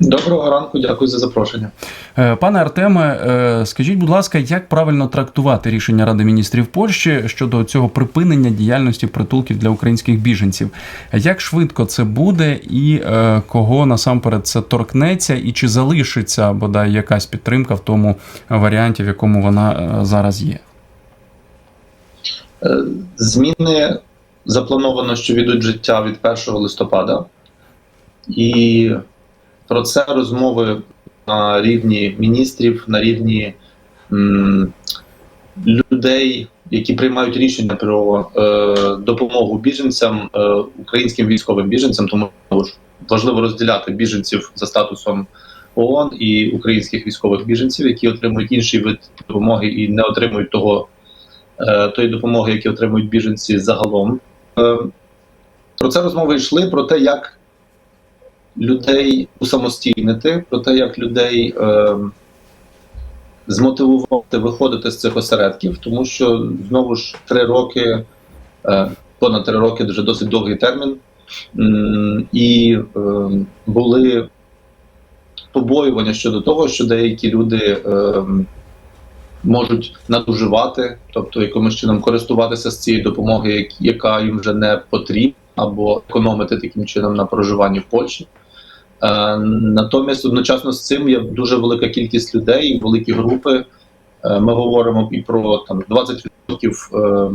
Доброго ранку, дякую за запрошення. Е, Пане Артеме, е, скажіть, будь ласка, як правильно трактувати рішення Ради міністрів Польщі щодо цього припинення діяльності притулків для українських біженців? Як швидко це буде, і е, кого насамперед це торкнеться, і чи залишиться бодай якась підтримка в тому варіанті, в якому вона зараз є? Зміни заплановано, що відуть життя від 1 листопада, і про це розмови на рівні міністрів, на рівні м, людей, які приймають рішення про е, допомогу біженцям, е, українським військовим біженцям, тому важливо розділяти біженців за статусом ООН і українських військових біженців, які отримують інший вид допомоги і не отримують того е, тої допомоги, які отримують біженці загалом. Е, Про це розмови йшли про те, як людей усамостійнити, про те, як людей е, змотивувати виходити з цих осередків, тому що знову ж три роки, е, понад три роки вже досить довгий термін, і е, були побоювання щодо того, що деякі люди. Е, можуть надуживати, тобто якимось чином користуватися з цієї допомоги, яка їм вже не потрібна, або економити таким чином на проживанні в Польщі. Е, натомість одночасно з цим є дуже велика кількість людей, великі групи. Е, ми говоримо і про там 20% е,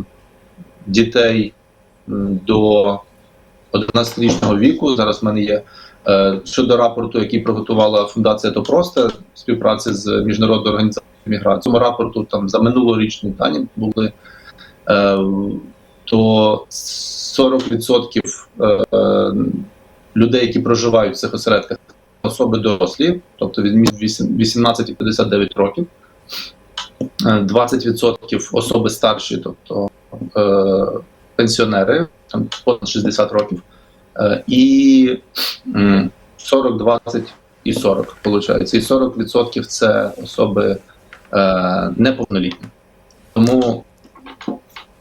дітей до 11-річного віку. Зараз в мене є щодо рапорту, який приготувала фундація Топроста в співпраці з міжнародною організацією міграції. Цьому рапорту там за минулорічні дані були е, то 40% е, людей, які проживають в цих осередках, особи дорослі, тобто від між 8 18 і 59 років. Е, 20% особи старші, тобто е, пенсіонери, там понад 60 років, е, і м, 40, 20 і 40, виходить. І 40% це особи е, неповнолітні. Тому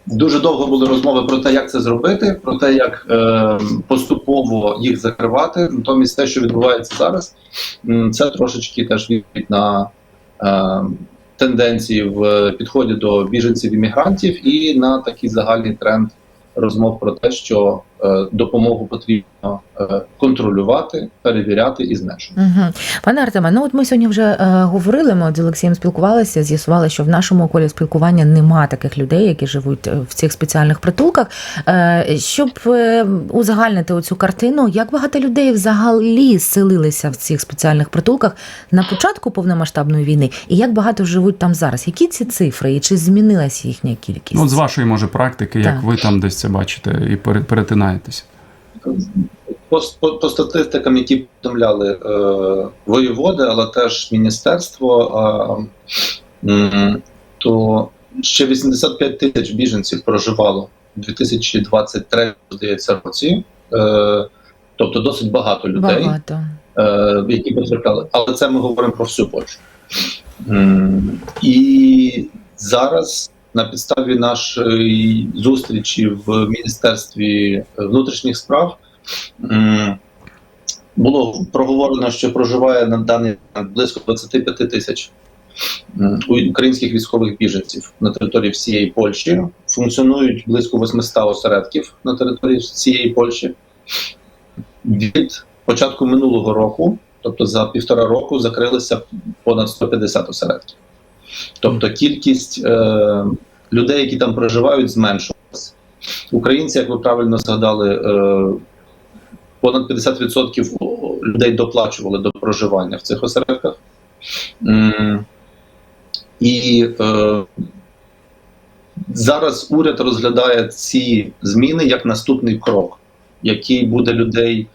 дуже довго були розмови про те, як це зробити, про те, як е, поступово їх закривати. Натомість те, що відбувається зараз, це трошечки теж відповідь на е, тенденції в підході до біженців і на такий загальний тренд розмов про те, що допомогу потрібно е, контролювати, перевіряти і зменшувати. Угу. Пане Артеме, ну от ми сьогодні вже е, говорили. Ми от з Олексієм спілкувалися, з'ясували, що в нашому колі спілкування нема таких людей, які живуть е, в цих спеціальних притулках. Е, щоб е, узагальнити оцю картину, як багато людей взагалі селилися в цих спеціальних притулках на початку повномасштабної війни, і як багато живуть там зараз? Які ці цифри, і чи змінилася їхня кількість? Ну, от з вашої може практики, як Так. ви там десь це бачите і пере- перетинаєтеся? По, по, по статистикам, які повідомляли е, воєводи, але теж міністерство, е, то ще 85 тисяч біженців проживало у 2023 здається, році. Е, тобто досить багато людей, Багато. е, які потрапляли. Але це ми говоримо про всю Польщу. М, І зараз на підставі нашої зустрічі в Міністерстві внутрішніх справ було проговорено, що проживає на даний близько 25 тисяч українських військових біженців на території всієї Польщі. Функціонують близько 800 осередків на території всієї Польщі. Від початку минулого року, тобто за півтора року, закрилися понад 150 осередків. Тобто кількість е, людей, які там проживають, зменшилася. Українці, як ви правильно згадали, е, понад 50% людей доплачували до проживання в цих осередках. І е, зараз уряд розглядає ці зміни як наступний крок, який буде людей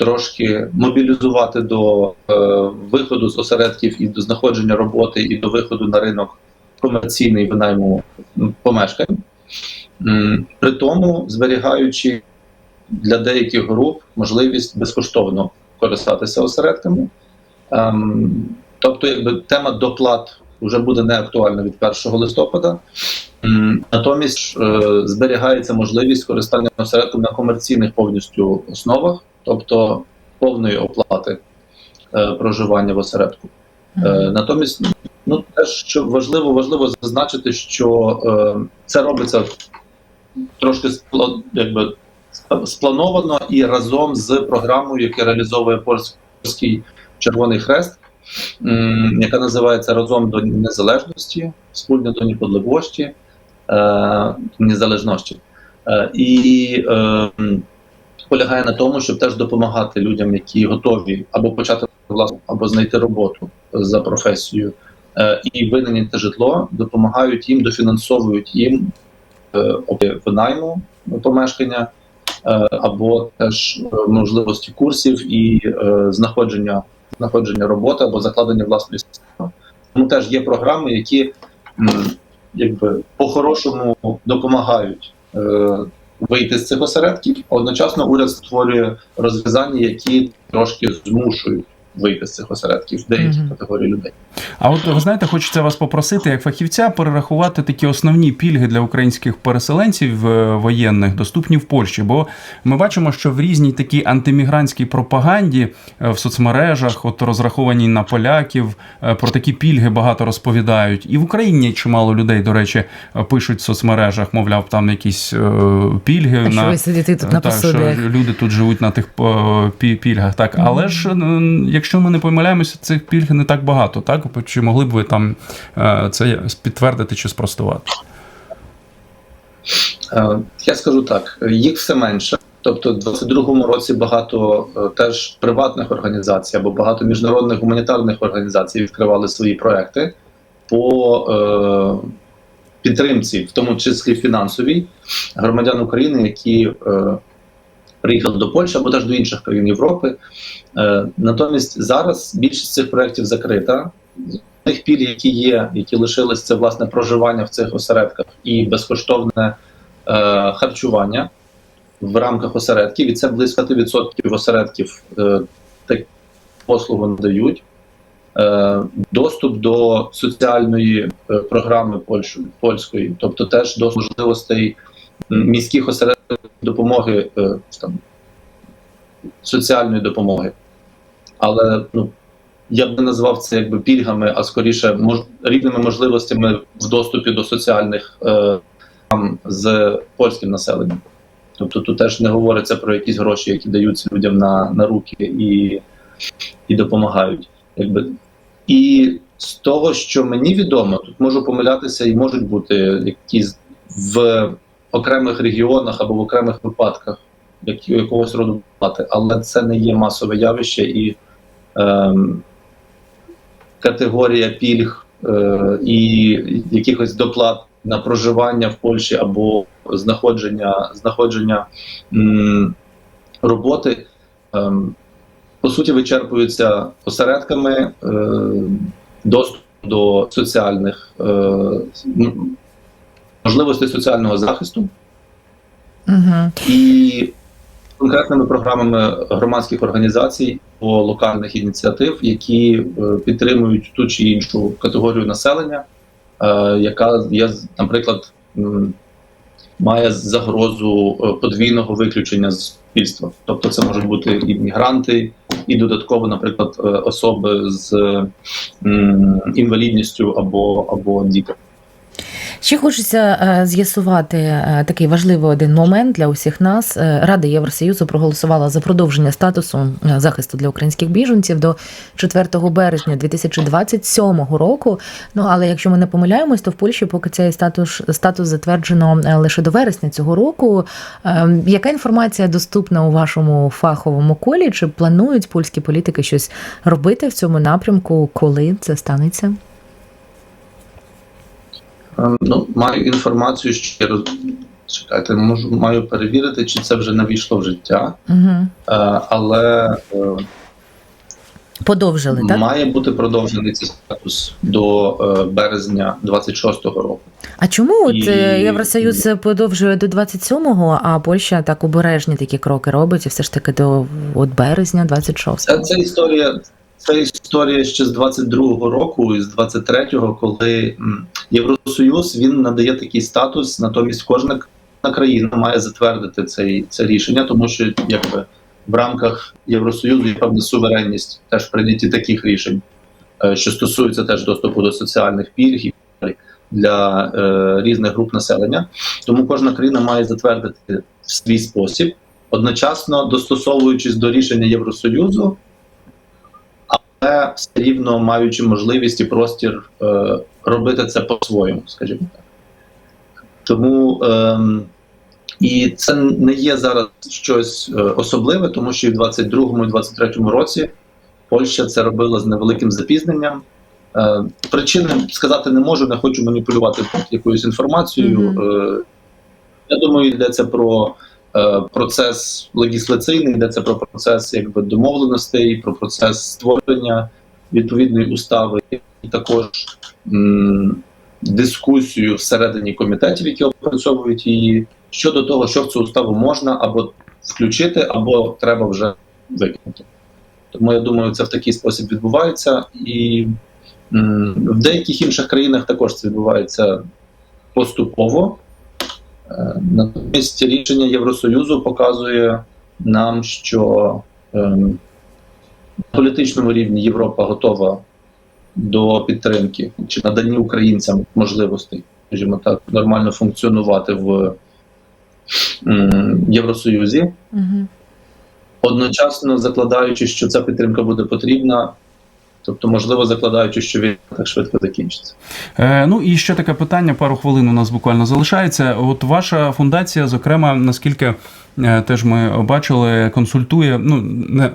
трошки мобілізувати до е, виходу з осередків і до знаходження роботи, і до виходу на ринок комерційний винайму м, помешкань, при тому зберігаючи для деяких груп можливість безкоштовно користатися осередками. Ем, тобто, якби тема доплат вже буде не актуальна від 1 листопада. Натомість е, зберігається можливість користання осередком на комерційних повністю основах, тобто повної оплати е, проживання в осередку. Е, Натомість, ну теж що важливо, важливо зазначити, що е, це робиться трошки якби сплановано і разом з програмою, яку реалізовує польський Червоний Хрест, яка називається Разом до незалежності, спільно до неподливості, е, незалежності. Е, і е, полягає на тому, щоб теж допомагати людям, які готові або почати власну, або знайти роботу за професією е, і винайняти житло, допомагають їм, дофінансовують їм е, винайму помешкання е, або теж можливості курсів і е, знаходження, знаходження роботи або закладення власної системи. Тому теж є програми, які м, якби по-хорошому допомагають е, вийти з цих осередків, одночасно уряд створює розв'язання, які трошки змушують вийти з цих осередків деякі Мгм. категорії людей. А от ви знаєте, хочеться вас попросити, як фахівця, перерахувати такі основні пільги для українських переселенців е, воєнних, доступні в Польщі. Бо ми бачимо, що в різній такій антимігрантській пропаганді е, в соцмережах, от розраховані на поляків, е, про такі пільги багато розповідають. І в Україні чимало людей, до речі, пишуть в соцмережах, мовляв, там якісь пільги А що на ви сидите тут на так, що люди тут живуть на тих пі- пільгах. Так, але ж якщо ми не помиляємося, цих пільг не так багато, так чи могли б ви там е, це підтвердити чи спростувати? Е, Я скажу так: їх все менше. Тобто, в 22-му році багато е, теж приватних організацій або багато міжнародних гуманітарних організацій відкривали свої проекти по е, підтримці, в тому числі фінансовій, громадян України, які е, приїхали до Польщі або теж до інших країн Європи. Е, натомість зараз більшість цих проєктів закрита. Тих пільг, які є, які лишились, це власне проживання в цих осередках і безкоштовне е, харчування в рамках осередків, і це близько 5% осередків е, так послугу надають. Е, доступ до соціальної е, програми Польщ, польської, тобто теж до можливостей міських осередків допомоги е, там, соціальної допомоги. Але ну, я б не назвав це якби пільгами, а скоріше мож, рівними можливостями в доступі до соціальних е, там, з польським населенням. Тобто тут теж не говориться про якісь гроші, які даються людям на, на руки і, і допомагають. Якби. І з того, що мені відомо, тут можу помилятися і можуть бути якісь в окремих регіонах або в окремих випадках як, якогось роду плати, але це не є масове явище і ем, категорія пільг е, і якихось доплат на проживання в Польщі або знаходження, знаходження м, роботи. Ем, по суті, вичерпуються осередками е, доступ до соціальних е, можливостей соціального захисту Угу. і конкретними програмами громадських організацій або локальних ініціатив, які е, підтримують ту чи іншу категорію населення, е, яка є, наприклад, має загрозу е, подвійного виключення з суспільства. Тобто, це можуть бути і мігранти, і додатково, наприклад, особи з інвалідністю або, або діти. Ще хочеться е, з'ясувати е, такий важливий один момент для усіх нас. Е, Рада Євросоюзу проголосувала за продовження статусу захисту для українських біженців до 4 березня 2027 року. Ну але якщо ми не помиляємось, то в Польщі поки цей статус статус затверджено лише до вересня цього року. Е, Яка інформація доступна у вашому фаховому колі? Чи планують польські політики щось робити в цьому напрямку, коли це станеться? Ем, Ну, маю інформацію, що я роз- чекайте, можу маю перевірити, чи це вже не війшло в життя, Угу. Але е, Подовжили, так? має бути продовжений цей статус до е, березня 26-го року. А чому от І- Євросоюз подовжує до 27-го, а Польща так обережні такі кроки робить, і все ж таки до от березня 26-го? Це, це історія. Це історія ще з 22-го року і з 23-го, коли Євросоюз він надає такий статус, натомість кожна країна має затвердити цей, це рішення, тому що якби в рамках Євросоюзу є певна суверенність теж в прийнятті таких рішень, е, що стосуються теж доступу до соціальних пільг для е, різних груп населення. Тому кожна країна має затвердити в свій спосіб, одночасно достосовуючись до рішення Євросоюзу, але все рівно маючи можливість і простір е, робити це по-своєму, скажімо так. Тому ем, і це не є зараз щось е, особливе, тому що і в 22-му і 23-му році Польща це робила з невеликим запізненням. Е, причини сказати не можу, не хочу маніпулювати якоюсь інформацією. Мгм. Е, я думаю, йдеться про е, процес легіслаційний, йдеться про процес якби домовленостей, про процес створення відповідної устави, і також м, дискусію всередині комітетів, які опрацьовують її, щодо того, що в цю уставу можна або включити, або треба вже викинути. Тому я думаю, це в такий спосіб відбувається, і м, в деяких інших країнах також це відбувається поступово. Е, Натомість рішення Євросоюзу показує нам, що ем, на політичному рівні Європа готова до підтримки чи надання українцям можливостей, скажімо так, нормально функціонувати в Євросоюзі, Угу. одночасно закладаючи, що ця підтримка буде потрібна, тобто, можливо, закладаючи, що війна так швидко закінчиться. Е, ну і ще таке питання, пару хвилин у нас буквально залишається. От ваша фундація, зокрема, наскільки теж ми бачили, консультує, ну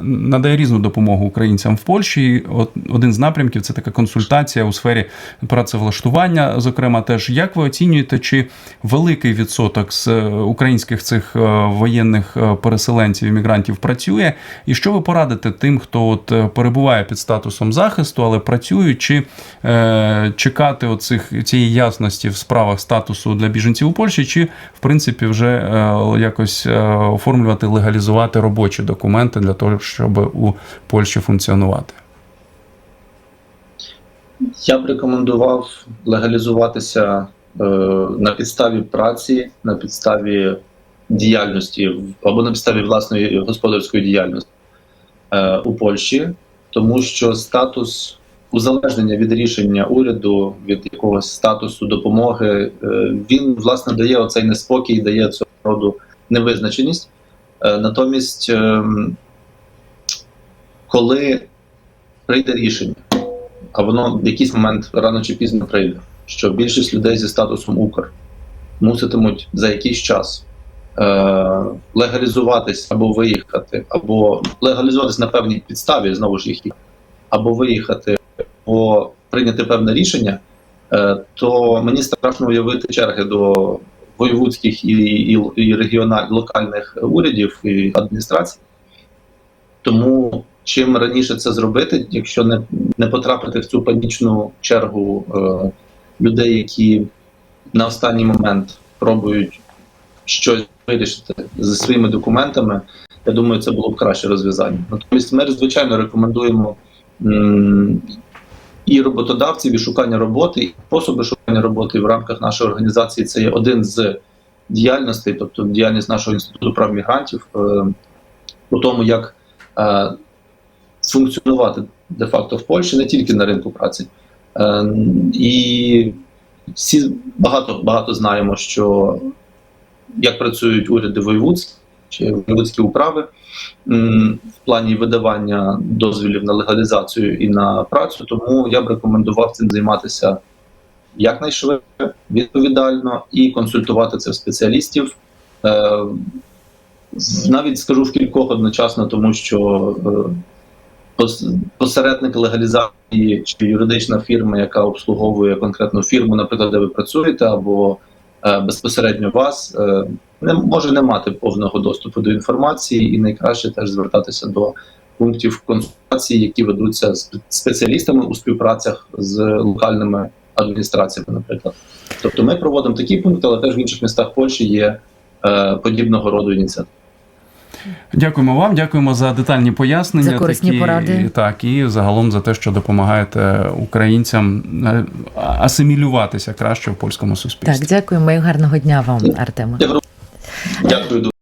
надає різну допомогу українцям в Польщі. І один з напрямків це така консультація у сфері працевлаштування. Зокрема, теж як ви оцінюєте, чи великий відсоток з е, українських цих е, воєнних е, переселенців іммігрантів працює, і що ви порадите тим, хто от е, перебуває під статусом захисту, але працюють, чи е, чекати оцих цієї ясності в справах статусу для біженців у Польщі, чи в принципі вже е, якось е, оформлювати, легалізувати робочі документи для того, щоб у Польщі функціонувати? Я б рекомендував легалізуватися е, на підставі праці, на підставі діяльності або на підставі власної господарської діяльності е, у Польщі, тому що статус узалежнення від рішення уряду, від якогось статусу допомоги, е, він власне дає оцей неспокій, дає цього роду невизначеність. Е, натомість, ем, коли прийде рішення, а воно в якийсь момент рано чи пізно прийде, що більшість людей зі статусом Укр муситимуть за якийсь час е- легалізуватись або виїхати, або легалізуватись на певній підставі, знову ж їх, або виїхати, або прийняти певне рішення, е- то мені страшно уявити черги до воєвудських і, і, і регіональних локальних урядів і адміністрацій. Тому чим раніше це зробити, якщо не, не потрапити в цю панічну чергу е, людей, які на останній момент пробують щось вирішити зі своїми документами, я думаю, це було б краще розв'язання. Натомість ми, звичайно, рекомендуємо і роботодавців, і шукання роботи, і способи шукання роботи в рамках нашої організації. Це є один з діяльностей, тобто діяльність нашого інституту прав мігрантів, е, у тому, як е, функціонувати де-факто в Польщі, не тільки на ринку праці. Е, і всі багато багато знаємо, що як працюють уряди воєвудські чи воєвудські управи в плані видавання дозволів на легалізацію і на працю. Тому я б рекомендував цим займатися якнайшвидше, відповідально і консультувати це в спеціалістів. Е, навіть скажу в кількох одночасно, тому що е, посередник легалізації чи юридична фірма, яка обслуговує конкретну фірму, наприклад, де ви працюєте, або е, безпосередньо вас, не може не мати повного доступу до інформації, і найкраще теж звертатися до пунктів консультації, які ведуться з спеціалістами у співпрацях з локальними адміністраціями, наприклад. Тобто ми проводимо такі пункти, але теж в інших містах Польщі є е, подібного роду ініціативи. Дякуємо вам, дякуємо за детальні пояснення. За корисні поради. Так, і загалом за те, що допомагаєте українцям е, асимілюватися краще в польському суспільстві. Так, дякуємо і гарного дня вам, Артему. Дякую. Дякую.